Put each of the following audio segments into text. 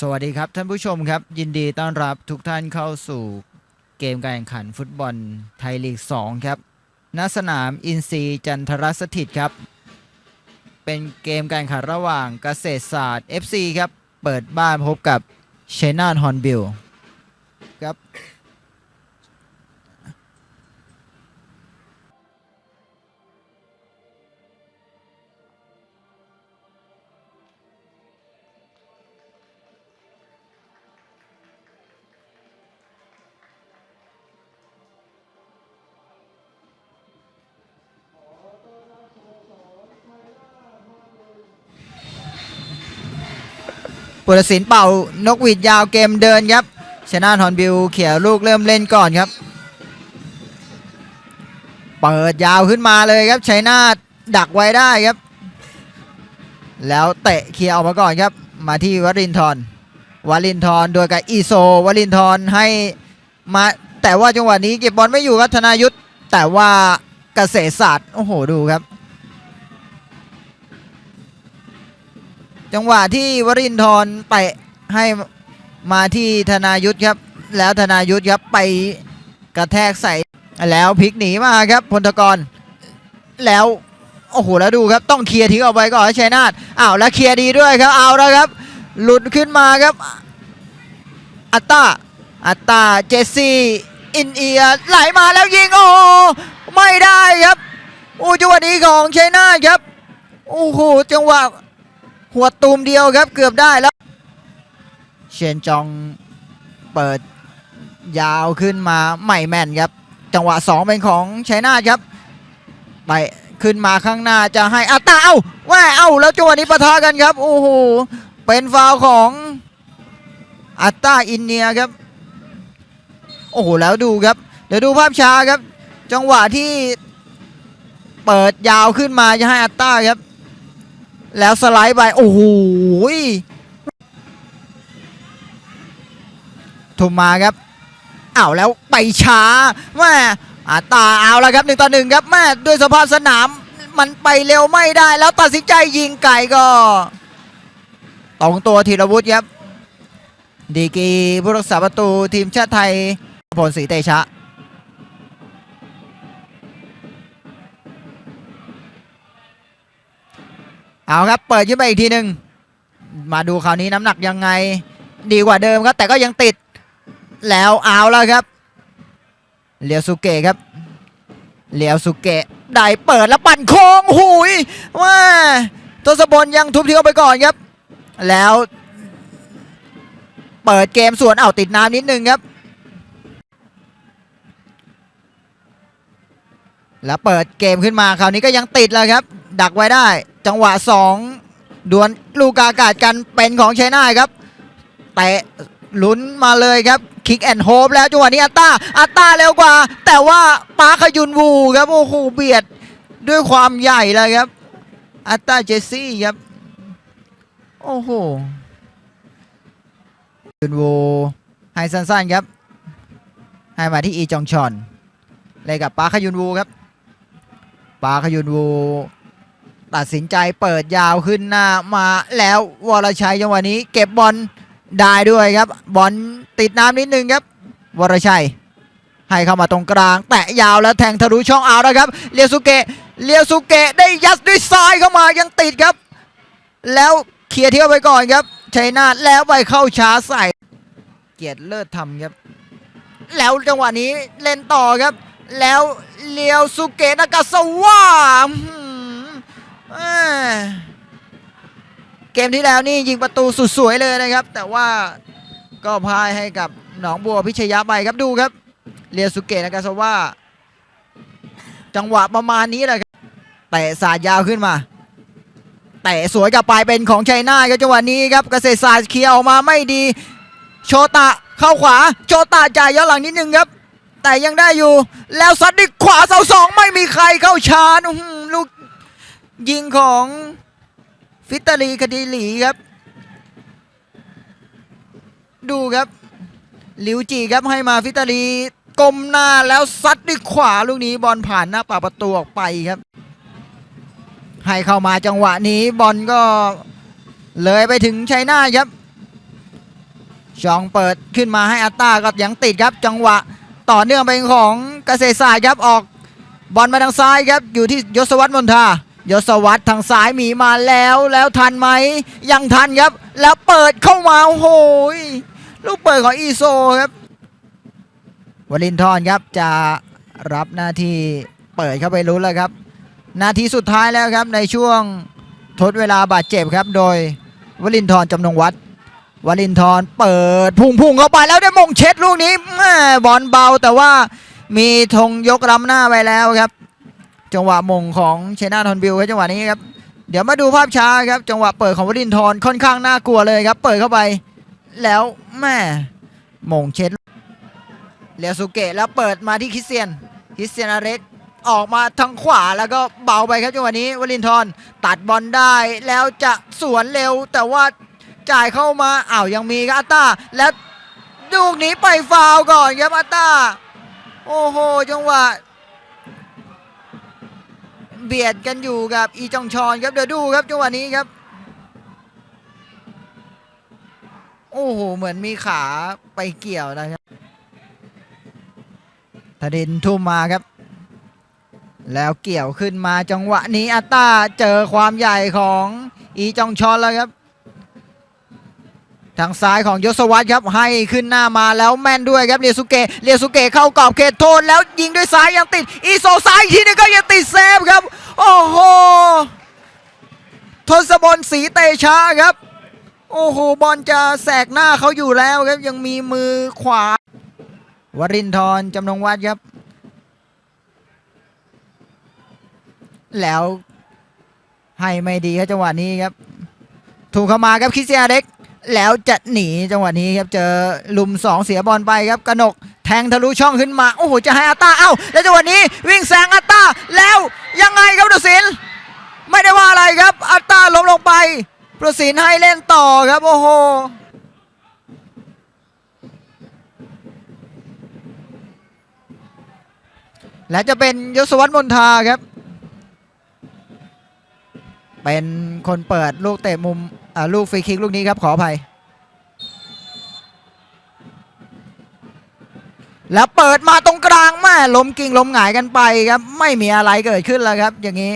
สวัสดีครับท่านผู้ชมครับ ยินดีต้อนรับทุกท่านเข้าสู่เกมการแข่งขันฟุตบอลไทยลีก 2 ครับณสนามอินซีจันทรสถิตครับ เป็นเกมการแข่งขันระหว่างเกษตรศาสตร์ FC ครับ เปิดบ้านพบกับเชนานฮอนบิลครับ ปุรศินเป่านกหวีดยาวเกมเดินครับชนะทอนบิลเขี่ยลูกเริ่มเล่นก่อนครับ เปิดยาวขึ้นมาเลยครับชัยนาทดักไว้ได้ครับ แล้วเตะเคลียร์ออกมาก่อนครับ มาที่วรินทร์วรินทร์โดยกับอีโซวรินทร์ให้มาแต่ว่าจังหวะนี้เก็บบอลไม่อยู่ครับธนายุทธแต่ว่าเกษตรศาสตร์โอ้โหดูครับ จังหวะที่วรินทร์เตะให้มาที่ธนายุทธครับ แล้วธนายุทธครับไปกระแทกใส่แล้วพลิกหนีมาครับพลทกร แล้วโอ้โหแล้วดูครับต้องเคลียร์ทิ้งออกไปก่อนชัยนาทอ้าวแล้วเคลียร์ดีด้วยครับเอาแล้วครับ หลุดขึ้นมาครับ อัตตาอัตตาเจสซี่อินเอียไหลมาแล้วยิงโอ้ไม่ได้ครับโอ้จังหวะนี้ของชัยนาทครับโอ้โหจังหวะ หัวตูมเดียวครับเกือบได้แล้ว เชนจองเปิดยาวขึ้นมาไม่แม่นครับ จังหวะ 2 เป็นของชัยนาทครับไปขึ้นมาข้างหน้าจะให้อัตตาเอ้าว่าเอ้าแล้วจังหวะนี้ปะทะกันครับ โอ้โห เป็นฟาวของอัตตาอินเนียครับ โอ้โห แล้วดูครับ เดี๋ยวดูภาพช้าครับ จังหวะที่เปิดยาวขึ้นมาจะให้อัตตาครับ แล้วสไลด์ไป โอ้โหทุมมาครับอ้าวแล้วไปช้าแม่อาตาเอาแล้วครับหนึ่งต่อหนึ่งครับแม่ด้วยสภาพสนามมันไปเร็วไม่ได้ แล้วตัดสินใจยิงไก่ก็ตรงตัวธีรวุฒิครับ ดีกีผู้รักษาประตูทีมชาติไทยพลศรีเตชะ เอาครับเปิดขึ้นไปอีกทีหนึ่งมาดูคราวนี้น้ำหนักยังไง ดีกว่าเดิมครับ แต่ก็ยังติดแล้วเอาแล้วครับเลียวสุเกะครับเลียวสุเกะได้เปิดแล้วปั่นโค้งหุยว่าทศพลยังทุบทิ้งออกไปก่อนครับ แล้ว เปิดเกมสวนเอาติดน้ำนิดนึงครับ แล้วเปิดเกมขึ้นมาคราวนี้ก็ยังติดแล้วครับ ดักไว้ได้ จังหวะ 2 ดวลลูกอากาศกันเป็นของชัยนาครับเตะลุ้นมาเลยครับคิกแอนโฮปแล้วจังหวะนี้อัตตาอัตตาเร็วกว่า แต่ว่าปาขยุนวูครับโอ้โหเบียดด้วยความใหญ่เลยครับอัตตาเจสซี่ครับ โอ้โหยุนวูให้สั้นๆครับ ให้มาที่อีจองชอนเลยกับปาขยุนวูครับปาขยุนวู ตัดสินใจเปิดยาวขึ้นหน้ามาแล้ววรชัยจังหวะนี้เก็บบอลได้ด้วยครับ บอลติดน้ำนิดนึงครับ วรชัย ให้เข้ามาตรงกลาง แตะยาวแล้วแทงทะลุช่องเอาแล้วครับเลียวสุเกะเลียวสุเกะได้ยัดด้วยซ้ายเข้ามายังติดครับ แล้วเคลียร์เที่ยวไปก่อนครับชัยนาทแล้วไปเข้าช้าใส่ เกียรติเลิศทำครับ แล้วจังหวะนี้เล่นต่อครับ แล้วเลียวสุเกะนากาสวะอื้อหือแม่ เกมที่แล้วนี่ยิงประตูสุดสวยเลยนะครับ แต่ว่าก็พายให้กับหนองบัวพิชยะไปครับดูครับเลียสุเกะนากาสวะจังหวะประมาณนี้แหละครับเตะสาดยาวขึ้นมาเตะสวยกลับไปเป็นของชัยนาทครับจังหวะนี้ครับเกษตรศาสตร์เคลียร์ออกมาไม่ดี โชตะเข้าขวา โชตะจ่ายย้อนหลังนิดนึงครับ แต่ยังได้อยู่ แล้วซัดด้วยขวาเสาสองไม่มีใครเข้าชาร์ลูก ยิงของฟิตาลีคดีหลีครับ ดูครับหลิวจีครับให้มาฟิตาลีก้มหน้าแล้วซัดด้วยขวาลูกนี้บอลผ่านหน้าป่ากประตูออกไปครับ ให้เข้ามาจังหวะนี้บอลก็เลยไปถึงชัยนาครับชองเปิดขึ้นมาให้อัตตาก็ยังติดครับ จังหวะต่อเนื่องไปของเกษตรศาสตร์ครับออกบอลมาทางซ้ายครับอยู่ที่ยศวัตรมนทา ยศวัตรทางซ้ายมีมาแล้วแล้วทันไหมยังทันครับ แล้วเปิดเข้ามาโอ้โหยลูกเปิดของอีโซครับวลินทรครับจะรับหน้าที่เปิดเข้าไปลุ้นแล้วครับ นาทีสุดท้ายแล้วครับในช่วงทดเวลาบาดเจ็บครับโดยวลินทรจำนงวัดวลินทรเปิดพุ่งพุ่งเข้าไปแล้วได้มงเช็ดลูกนี้บอลเบาแต่ว่ามีธงยกล้ำหน้าไปแล้วครับ จังหวะมงของเชนาทอนบิลครับจังหวะนี้ครับเดี๋ยวมาดูภาพช้าครับ จังหวะเปิดของวลินทรค่อนข้างน่ากลัวเลยครับ เปิดเข้าไป แล้วแม่มงเช็ดเลียสุเกะแล้วเปิดมาที่คริสเตียนคริสเตียนอาเร็กออกมาทางขวาแล้วก็เบาไปครับจังหวะนี้วลินทรตัดบอลได้แล้วจะสวนเร็ว แต่ว่าจ่ายเข้ามาอ้าวยังมีครับอัตาแล้วลูกนี้ไปฟาวก่อนครับอัตตาโอ้โห จังหวะ เบียดกันอยู่กับอีจองชอนครับเดี๋ยวดูครับจังหวะนี้ครับ โอ้โหเหมือนมีขาไปเกี่ยวนะครับทดินทุ่มมาครับ แล้วเกี่ยวขึ้นมาจังหวะนี้อาต้าเจอความใหญ่ของอีจองชอนแล้วครับ ทางซ้ายของยศวัตรครับให้ขึ้นหน้ามาแล้วแม่นด้วยครับเรียสุเกะเรียสุเกะเข้ากรอบเขตโทษแล้วยิงด้วยซ้ายยังติดอีโซซ้ายอีกทีหนึงก็ยังติดเซฟครับ โอ้โหทศบลศรีเตชะครับ โอ้โหบอลจะแสกหน้าเขาอยู่แล้วครับยังมีมือขวาวรินทร์จำนงวัดครับ แล้วให้ไม่ดีครับจังหวะนี้ครับถูกเข้ามาครับคิเซียเด็ก แล้วจะหนีจังหวะนี้ครับเจอลุมสองเสียบอลไปครับกนก แทงทะลุช่องขึ้นมา โอ้โห จะให้อัตาเอ้า แล้วจังหวะนี้วิ่งแซงอัตาแล้วยังไงครับดุสินไม่ได้ว่าอะไรครับอัตาล้มลงไปประสินให้เล่นต่อครับโอ้โหและจะเป็นยศวัตรมนทาครับ เป็นคนเปิดลูกเตะมุม อ่าลูกฟรีคิกลูกนี้ครับขออภัย แล้วเปิดมาตรงกลางแม่ล้มกิ่งล้มหงายกันไปครับ ไม่มีอะไรเกิดขึ้นแล้วครับ อย่างนี้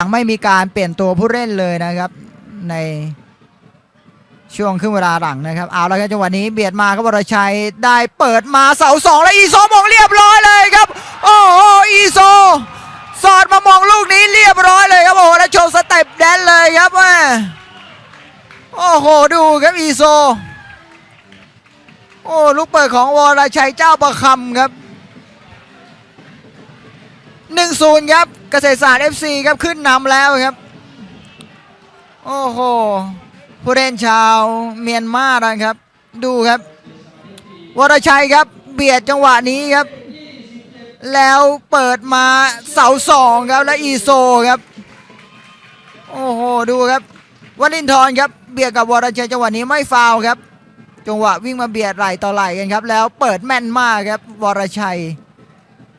ยังไม่มีการเปลี่ยนตัวผู้เล่นเลยนะครับใน ช่วงครึ่งเวลาหลังนะครับ เอาละครับจังหวะนี้เบียดมาครับวรชัยได้เปิดมาเสาสองแล้วอีโซมองเรียบร้อยเลยครับ โอ้โหอีโซ สอดมามองลูกนี้เรียบร้อยเลยครับโอ้โหแล้วโชว์สเต็ปแดนเลยครับแม่โอ้โหดูครับอีโซ โอ้ลูกเปิดของวรชัยเจ้าประคำครับหนึ่งศูนย์ครับเกษตรศาสตร์ FC ครับขึ้นนำแล้วครับ โอ้โห ผู้เล่นชาวเมียนมานะครับ ดูครับ วรชัยครับเบียดจังหวะนี้ครับ แล้วเปิดมาเสาสองครับและอีโซครับ โอ้โหดูครับวลินทร์ครับเบียดกับวรชัยจังหวะนี้ไม่ฟาวครับ จังหวะวิ่งมาเบียดไหลต่อไหลกันครับ แล้วเปิดแม่นมากครับ วรชัย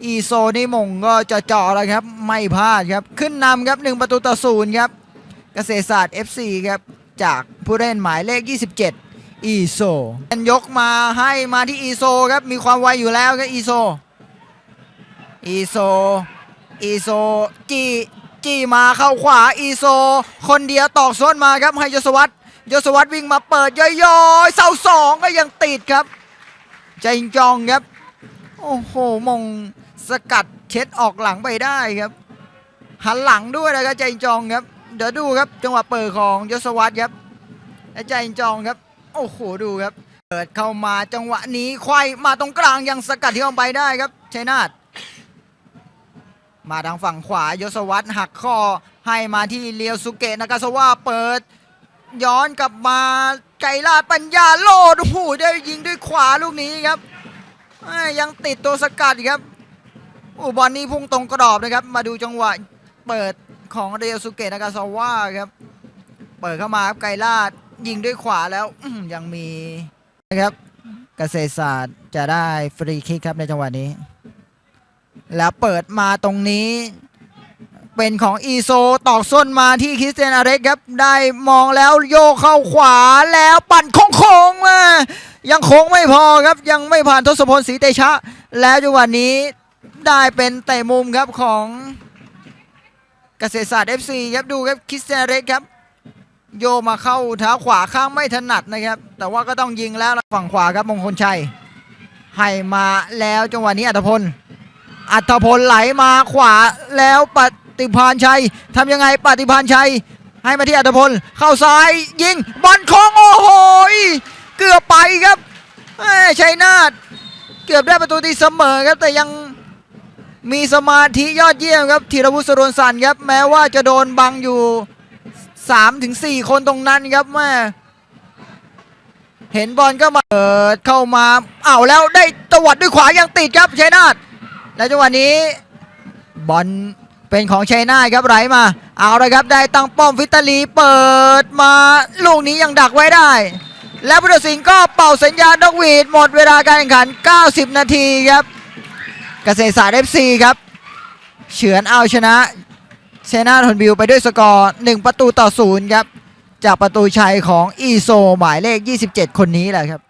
อีโซนี่มงก็จะเจาะแล้วครับ ไม่พลาดครับ ขึ้นนำครับหนึ่งประตูต่อศูนย์ครับ เกษตรศาสตร์ FC ครับจาก ผู้เล่นหมายเลข 27 อีโซยกมาให้มาที่อีโซครับ มีความไวอยู่แล้วครับอีโซ อีโซ อีโซจีจีมาเข้าขวาอีโซ คนเดียวตอกส้นมาครับให้ยศวัตรยศวัตรวิ่งมาเปิดย่อยๆเสาสองก็ยังติดครับใจจองครับ โอ้โหมงสกัดเช็ดออกหลังไปได้ครับ หันหลังด้วยนะครับใจจองครับ เดี๋ยวดูครับจังหวะเปิดของยศวัตรครับ และใจจองครับ โอ้โหดูครับ เปิดเข้ามาจังหวะนี้ควายมาตรงกลางยังสกัดที่ลงไปได้ครับชัยนาทมาทางฝั่งขวายศวัตรหักข้อให้มาที่เลียวสุเกะนากาซาวะเปิด ย้อนกลับมาไก่ลาดปัญญาโลดโอ้ได้ยิงด้วยขวาลูกนี้ครับยังติดตัวสกัดอีกครับโอ้บอลนี้พุ่งตรงกรอบนะครับ มาดูจังหวะเปิดของเรียวสุเกะนากาซาวะครับ เปิดเข้ามาครับไก่ลาด ยิงด้วยขวาแล้วยังมีนะครับเกษตรศาสตร์จะได้ฟรีคิกครับในจังหวะนี้ แล้วเปิดมาตรงนี้ เป็นของอีโซตอกส้นมาที่คริสเตียนอาเร็กครับ ได้มองแล้วโยกเข้าขวาแล้วปั่นโค้งๆมายังโค้งไม่พอครับ ยังไม่ผ่านทศพลศรีเตชะ แล้วจังหวะนี้ได้เป็นเตะมุมครับของเกษตรศาสตร์ FC ครับดูครับคริสเตียนอาเร็กครับ โยมาเข้าเท้าขวาข้างไม่ถนัดนะครับ แต่ว่าก็ต้องยิงแล้วฝั่งขวาครับมงคลชัยให้มาแล้วจังหวะนี้อัตพล อัตพลไหลมาขวาแล้วปฏิพานชัยทำยังไงปฏิพานชัย ให้มาที่อัตพลเข้าซ้ายยิงบอลโค้งโอ้โหเกือบไปครับชัยนาทเกือบได้ประตูตีเสมอครับแต่ยังมีสมาธิยอดเยี่ยมครับธีรวุฒิสรวนสันครับแม้ว่าจะโดนบังอยู่ 3ถึง4คนตรงนั้นครับแม่เห็นบอลก็มาเปิดเข้ามาเอาแล้วได้ตวัดด้วยขวายังติดครับชัยนาทและจังหวะนี้บอลเป็นของชัยนาทครับไหลมา เอาเลยครับได้ตั้งป้อมฟิตาลีเปิดมาลูกนี้ยังดักไว้ได้ และพุทธสิงห์ก็เป่าสัญญาณนกหวีดหมดเวลาการแข่งขัน 90 นาทีครับ เกษตรศาสตร์ FC ครับ เฉือนเอาชนะ ชัยนาทอนบิวไปด้วยสกอร์ 1 ประตูต่อศูนย์ครับ จากประตูชัยของอีโซหมายเลข 27 คนนี้แหละครับ